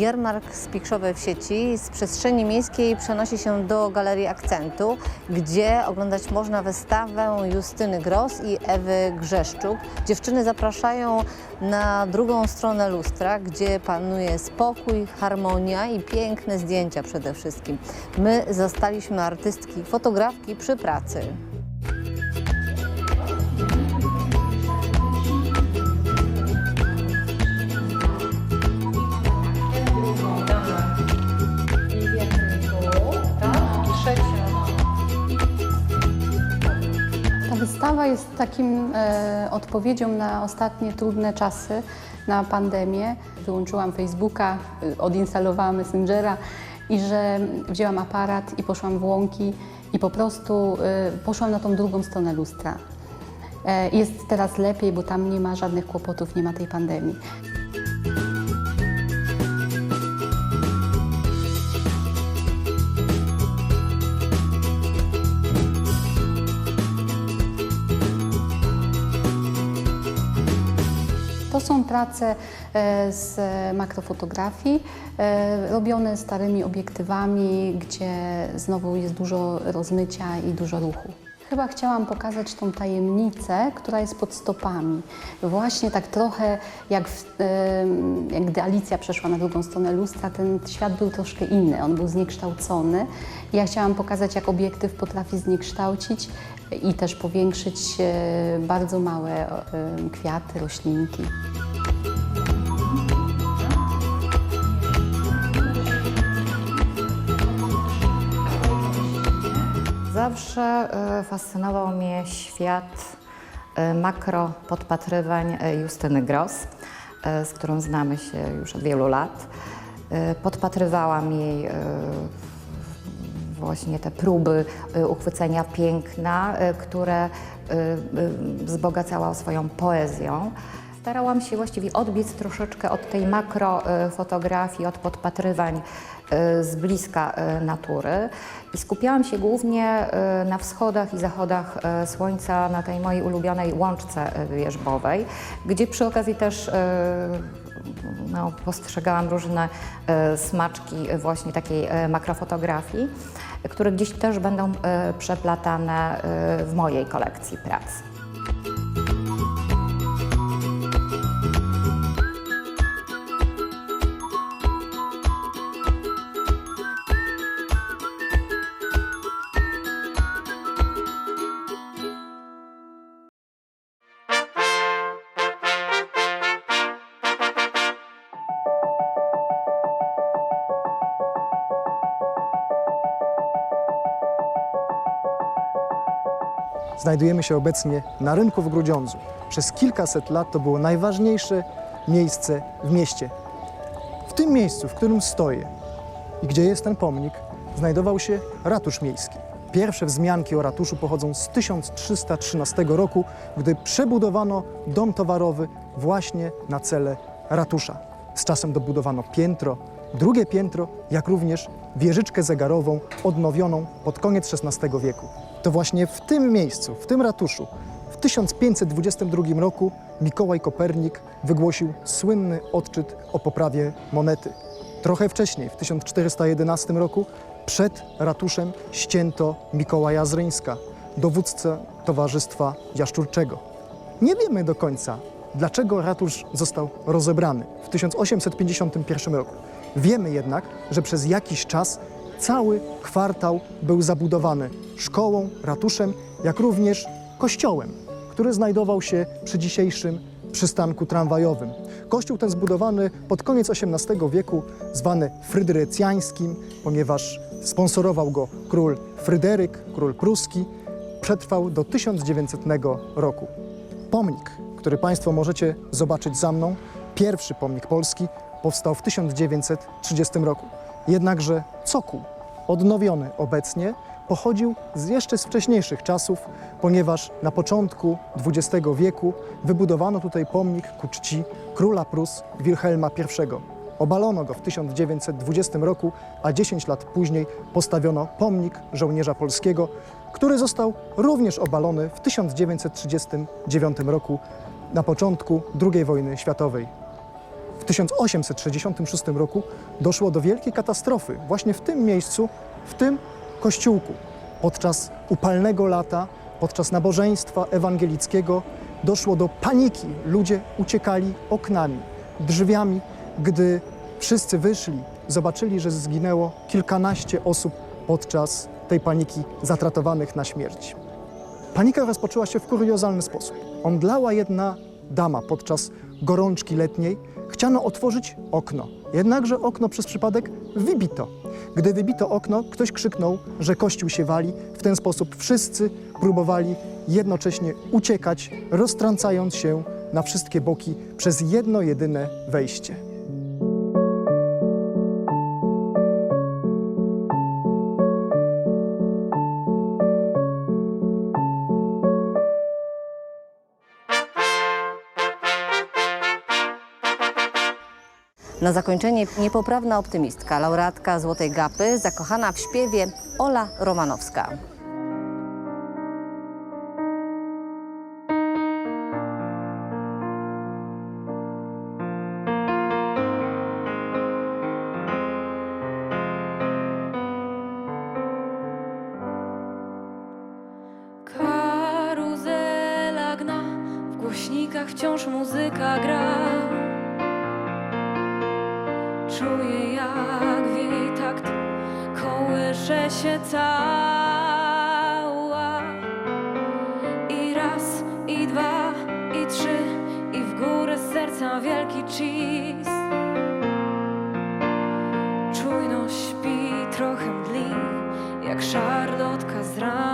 Jarmark Spikrzowy w sieci z przestrzeni miejskiej przenosi się do Galerii Akcentu, gdzie oglądać można wystawę Justyny Gros i Ewy Grzeszczuk. Dziewczyny zapraszają na drugą stronę lustra, gdzie panuje spokój, harmonia i piękne zdjęcia przede wszystkim. My zastaliśmy artystki, fotografki przy pracy. Wystawa jest takim e, odpowiedzią na ostatnie trudne czasy, na pandemię. Wyłączyłam Facebooka, y, odinstalowałam Messengera i że wzięłam aparat i poszłam w łąki i po prostu y, poszłam na tą drugą stronę lustra. E, jest teraz lepiej, bo tam nie ma żadnych kłopotów, nie ma tej pandemii. Prace e, z makrofotografii, e, robione starymi obiektywami, gdzie znowu jest dużo rozmycia i dużo ruchu. Chyba chciałam pokazać tą tajemnicę, która jest pod stopami. Właśnie tak trochę jak, w, e, jak gdy Alicja przeszła na drugą stronę lustra, ten świat był troszkę inny, on był zniekształcony. Ja chciałam pokazać, jak obiektyw potrafi zniekształcić i też powiększyć bardzo małe kwiaty, roślinki. Zawsze e, fascynował mnie świat e, makro podpatrywań e, Justyny Gros, e, z którą znamy się już od wielu lat. Podpatrywałam jej właśnie te próby uchwycenia piękna, które wzbogacała swoją poezją. Starałam się właściwie odbiec troszeczkę od tej makrofotografii, od podpatrywań e, z bliska e, natury i skupiałam się głównie e, na wschodach i zachodach słońca, na tej mojej ulubionej łączce wierzbowej, gdzie przy okazji też no, postrzegałam różne smaczki właśnie takiej makrofotografii, które gdzieś też będą przeplatane w mojej kolekcji prac. Znajdujemy się obecnie na rynku w Grudziądzu. Przez kilkaset lat to było najważniejsze miejsce w mieście. W tym miejscu, w którym stoję i gdzie jest ten pomnik, znajdował się ratusz miejski. Pierwsze wzmianki o ratuszu pochodzą z 1313 roku, gdy przebudowano dom towarowy właśnie na cele ratusza. Z czasem dobudowano piętro, drugie piętro, jak również wieżyczkę zegarową odnowioną pod koniec XVI wieku. To właśnie w tym miejscu, w tym ratuszu, w 1522 roku Mikołaj Kopernik wygłosił słynny odczyt o poprawie monety. Trochę wcześniej, w 1411 roku, przed ratuszem ścięto Mikołaja Zryńska, dowódcę Towarzystwa Jaszczurczego. Nie wiemy do końca, dlaczego ratusz został rozebrany w 1851 roku. Wiemy jednak, że przez jakiś czas cały kwartał był zabudowany szkołą, ratuszem, jak również kościołem, który znajdował się przy dzisiejszym przystanku tramwajowym. Kościół ten zbudowany pod koniec XVIII wieku, zwany fryderycjańskim, ponieważ sponsorował go król Fryderyk, król pruski, przetrwał do 1900 roku. Pomnik, który Państwo możecie zobaczyć za mną, pierwszy pomnik polski, powstał w 1930 roku. Jednakże cokół, odnowiony obecnie, pochodził z jeszcze z wcześniejszych czasów, ponieważ na początku XX wieku wybudowano tutaj pomnik ku czci króla Prus Wilhelma I. Obalono go w 1920 roku, a 10 lat później postawiono pomnik żołnierza polskiego, który został również obalony w 1939 roku na początku II wojny światowej. W 1866 roku doszło do wielkiej katastrofy właśnie w tym miejscu, w tym kościółku. Podczas upalnego lata, podczas nabożeństwa ewangelickiego doszło do paniki. Ludzie uciekali oknami, drzwiami, gdy wszyscy wyszli, zobaczyli, że zginęło kilkanaście osób podczas tej paniki zatratowanych na śmierć. Panika rozpoczęła się w kuriozalny sposób. Omdlała jedna dama podczas gorączki letniej. Chciano otworzyć okno, jednakże okno przez przypadek wybito. Gdy wybito okno, ktoś krzyknął, że kościół się wali. W ten sposób wszyscy próbowali jednocześnie uciekać, roztrącając się na wszystkie boki przez jedno jedyne wejście. Na zakończenie niepoprawna optymistka, laureatka Złotej Gapy, zakochana w śpiewie Ola Romanowska. Karuzela gna, w głośnikach wciąż muzyka gra. Czuję jak w jej takt kołysze się cała. I raz, i dwa, i trzy, i w górę serca wielki cheese. Czujno śpi, trochę mdli, jak szarlotka z rana.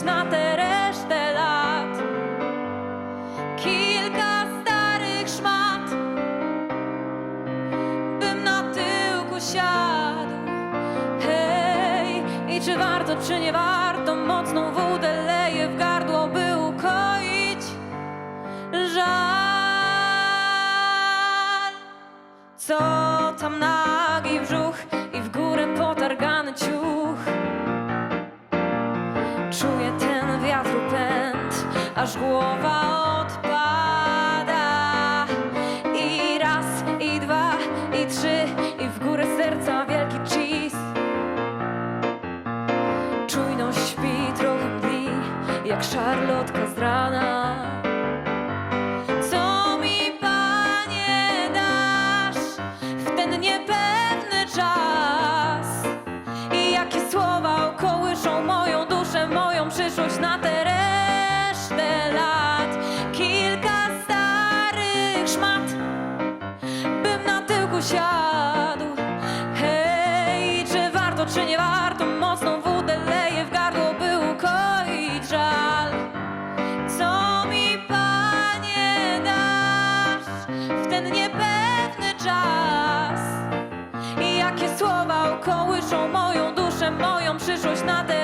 Na tę resztę lat? Kilka starych szmat, bym na tyłku siadł. Hej, i czy warto, czy nie warto, mocną wódę leję w gardło, by ukoić żal. Co tam nagi 我的头。siadł Hej, czy warto, czy nie warto Mocną wódę leję w gardło, by ukoić żal. Co mi, Panie, dasz w ten niepewny czas? I jakie słowa ukołyszą moją duszę, moją przyszłość na te